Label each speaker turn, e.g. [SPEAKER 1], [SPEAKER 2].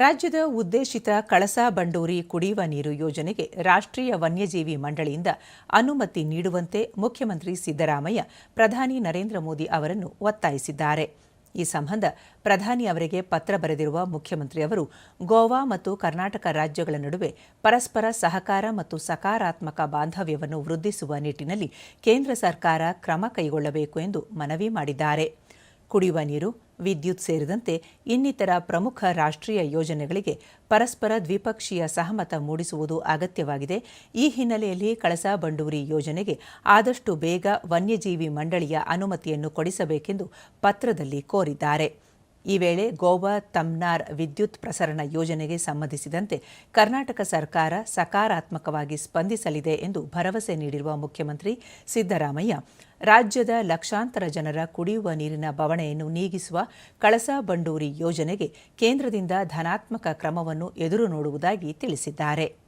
[SPEAKER 1] ರಾಜ್ಯದ ಉದ್ದೇಶಿತ ಕಳಸಾ ಬಂಡೂರಿ ಕುಡಿಯುವ ನೀರು ಯೋಜನೆಗೆ ರಾಷ್ಟ್ರೀಯ ವನ್ಯಜೀವಿ ಮಂಡಳಿಯಿಂದ ಅನುಮತಿ ನೀಡುವಂತೆ ಮುಖ್ಯಮಂತ್ರಿ ಸಿದ್ದರಾಮಯ್ಯ, ಪ್ರಧಾನಿ ನರೇಂದ್ರ ಮೋದಿ ಅವರನ್ನು ಒತ್ತಾಯಿಸಿದ್ದಾರೆ. ಈ ಸಂಬಂಧ ಪ್ರಧಾನಿ ಅವರಿಗೆ ಪತ್ರ ಬರೆದಿರುವ ಮುಖ್ಯಮಂತ್ರಿ ಅವರು ಗೋವಾ ಮತ್ತು ಕರ್ನಾಟಕ ರಾಜ್ಯಗಳ ನಡುವೆ ಪರಸ್ಪರ ಸಹಕಾರ ಮತ್ತು ಸಕಾರಾತ್ಮಕ ಬಾಂಧವ್ಯವನ್ನು ವೃದ್ಧಿಸುವ ನಿಟ್ಟಿನಲ್ಲಿ ಕೇಂದ್ರ ಸರ್ಕಾರ ಕ್ರಮ ಕೈಗೊಳ್ಳಬೇಕು ಎಂದು ಮನವಿ ಮಾಡಿದ್ದಾರೆ. ಕುಡಿಯುವ ನೀರು ವಿದ್ಯುತ್ ಸೇರಿದಂತೆ ಇನ್ನಿತರ ಪ್ರಮುಖ ರಾಷ್ಟ್ರೀಯ ಯೋಜನೆಗಳಿಗೆ ಪರಸ್ಪರ ದ್ವಿಪಕ್ಷೀಯ ಸಹಮತ ಮೂಡಿಸುವುದು ಅಗತ್ಯವಾಗಿದೆ. ಈ ಹಿನ್ನೆಲೆಯಲ್ಲಿ ಕಳಸಾ ಬಂಡೂರಿ ಯೋಜನೆಗೆ ಆದಷ್ಟು ಬೇಗ ವನ್ಯಜೀವಿ ಮಂಡಳಿಯ ಅನುಮತಿಯನ್ನು ಕೊಡಿಸಬೇಕೆಂದು ಪತ್ರದಲ್ಲಿ ಕೋರಿದ್ದಾರೆ. ಈ ವೇಳೆ ಗೋವಾ ತಮ್ನಾರ್ ವಿದ್ಯುತ್ ಪ್ರಸರಣ ಯೋಜನೆಗೆ ಸಂಬಂಧಿಸಿದಂತೆ ಕರ್ನಾಟಕ ಸರ್ಕಾರ ಸಕಾರಾತ್ಮಕವಾಗಿ ಸ್ಪಂದಿಸಲಿದೆ ಎಂದು ಭರವಸೆ ನೀಡಿರುವ ಮುಖ್ಯಮಂತ್ರಿ ಸಿದ್ದರಾಮಯ್ಯ, ರಾಜ್ಯದ ಲಕ್ಷಾಂತರ ಜನರ ಕುಡಿಯುವ ನೀರಿನ ಬವಣೆಯನ್ನು ನೀಗಿಸುವ ಕಳಸಾ ಬಂಡೂರಿ ಯೋಜನೆಗೆ ಕೇಂದ್ರದಿಂದ ಧನಾತ್ಮಕ ಕ್ರಮವನ್ನು ಎದುರು ನೋಡುವುದಾಗಿ ತಿಳಿಸಿದ್ದಾರೆ.